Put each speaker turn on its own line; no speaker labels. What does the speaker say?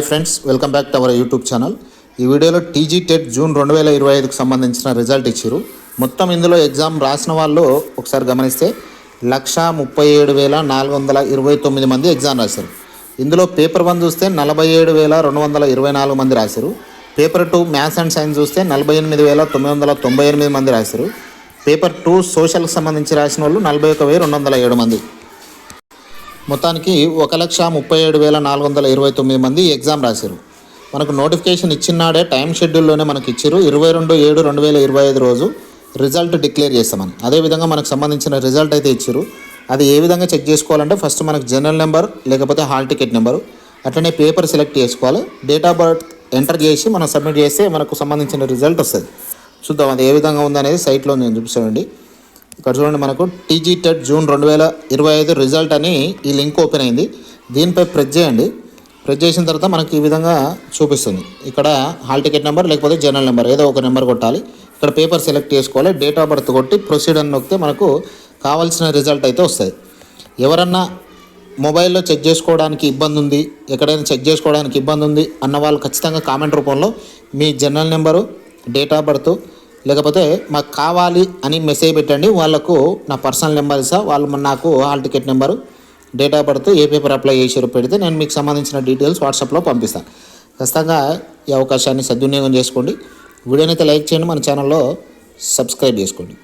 Hi friends welcome back to our YouTube channel. ఈ వీడియోలో TG TET June రెండు వేల ఇరవై ఐదుకు సంబంధించిన రిజల్ట్ ఇచ్చారు మొత్తం ఇందులో ఎగ్జామ్ రాసిన వాళ్ళు ఒకసారి గమనిస్తే లక్ష ముప్పై ఏడు వేల నాలుగు వందల ఇరవై తొమ్మిది మంది ఎగ్జామ్ రాశారు. ఇందులో పేపర్ వన్ చూస్తే నలభై ఏడు వేల రెండు వందల ఇరవై నాలుగు మంది రాశారు. Paper two maths and science చూస్తే నలభై ఎనిమిది వేల తొమ్మిది వందల తొంభై ఎనిమిది మంది రాశారు. పేపర్ టూ సోషల్కి సంబంధించి రాసిన వాళ్ళు నలభై ఒక వెయ్యి రెండు వందల ఏడు మంది. మొత్తానికి ఒక లక్ష ముప్పై ఏడు వేల నాలుగు వందల ఇరవై తొమ్మిది మంది ఎగ్జామ్ రాశారు. మనకు నోటిఫికేషన్ ఇచ్చినాడే టైం షెడ్యూల్లోనే మనకి ఇచ్చారు ఇరవై రెండు ఏడు రెండు వేల ఇరవై ఐదు రోజు రిజల్ట్ డిక్లేర్ చేస్తామని. అదేవిధంగా మనకు సంబంధించిన రిజల్ట్ అయితే ఇచ్చారు అది ఏ విధంగా చెక్ చేసుకోవాలంటే ఫస్ట్ మనకు జనరల్ నెంబర్ లేకపోతే హాల్ టికెట్ నెంబరు అట్లనే పేపర్ సెలెక్ట్ చేసుకోవాలి. డేట్ ఆఫ్ బర్త్ ఎంటర్ చేసి మనం సబ్మిట్ చేస్తే మనకు సంబంధించిన రిజల్ట్ వస్తుంది. చూద్దాం అది ఏ విధంగా ఉందనేది సైట్లో నేను చూపిస్తానండి. ఇక్కడ చూడండి మనకు టీజీ టెట్ జూన్ రెండు వేల ఇరవై ఐదు రిజల్ట్ అని ఈ లింక్ ఓపెన్ అయింది. దీనిపై ప్రెస్ చేయండి. ప్రెస్ చేసిన తర్వాత మనకి ఈ విధంగా చూపిస్తుంది. ఇక్కడ హాల్ టికెట్ నెంబర్ లేకపోతే జనరల్ నెంబర్ ఏదో ఒక నెంబర్ కొట్టాలి. ఇక్కడ పేపర్ సెలెక్ట్ చేసుకోవాలి. డేట్ ఆఫ్ బర్త్ కొట్టి ప్రొసీడ్ అని నొక్కితే మనకు కావాల్సిన రిజల్ట్ అయితే వస్తుంది ఎవరన్నా మొబైల్లో చెక్ చేసుకోవడానికి ఇబ్బంది ఉంది ఎక్కడైనా చెక్ చేసుకోవడానికి ఇబ్బంది ఉంది అన్న వాళ్ళు ఖచ్చితంగా కామెంట్ రూపంలో మీ general number date of birth లేకపోతే మాకు కావాలి అని మెసేజ్ పెట్టండి. వాళ్ళకు నా పర్సనల్ నెంబర్ ఇస్తా. వాళ్ళు నాకు hall ticket number date of birth A paper apply చేసారు పెడితే నేను మీకు సంబంధించిన డీటెయిల్స్ వాట్సాప్లో పంపిస్తాను ఖచ్చితంగా ఈ అవకాశాన్ని సద్వినియోగం చేసుకోండి. వీడియోనైతే లైక్ చేయండి. మన ఛానల్లో సబ్స్క్రైబ్ చేసుకోండి.